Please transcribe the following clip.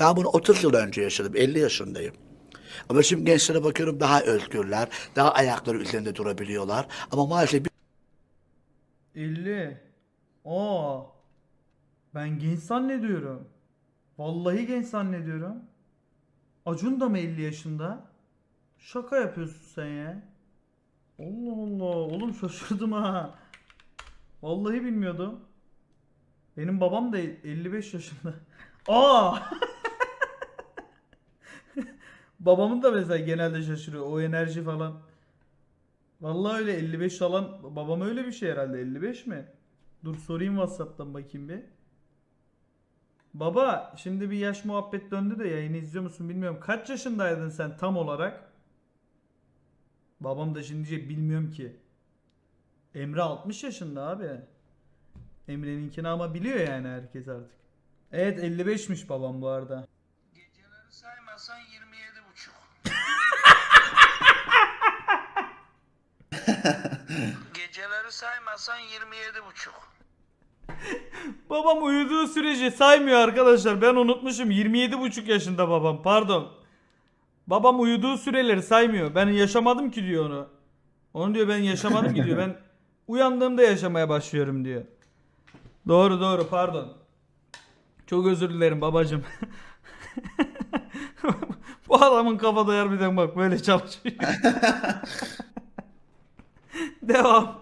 Ben bunu 30 yıl önce yaşadım. 50 yaşındayım. Ama şimdi gençlere bakıyorum daha özgürler. Daha ayakları üzerinde durabiliyorlar. Ama maalesef 50. Aa. Ben genç zannediyorum. Vallahi genç zannediyorum. Acun da mı 50 yaşında? Şaka yapıyorsun sen ya. Allah Allah. Oğlum şaşırdım ha. Vallahi bilmiyordum. Benim babam da 55 yaşında. Aa! Babamın da mesela genelde şaşırıyor. O enerji falan. Vallahi öyle 55 falan. Babam öyle bir şey herhalde 55 mi? Dur sorayım Whatsapp'tan bakayım bir. Baba şimdi bir yaş muhabbet döndü de yayını izliyor musun bilmiyorum. Kaç yaşındaydın sen tam olarak? Babam da şimdi bilmiyorum ki. Emre 60 yaşında abi. Emre'ninkini ama biliyor yani herkes artık. Evet 55'miş babam bu arada. Geceleri saymasan 27 buçuk. Geceleri saymasan 27 buçuk. Babam uyuduğu sürece saymıyor arkadaşlar. Ben unutmuşum. 27,5 yaşında babam. Pardon. Babam uyuduğu süreleri saymıyor. Ben yaşamadım ki diyor onu. Onu diyor ben yaşamadım ki diyor. Ben uyandığımda yaşamaya başlıyorum diyor. Doğru doğru pardon. Çok özür dilerim babacım. Bu adamın kafada harbiden bak böyle çalışıyor. Devam.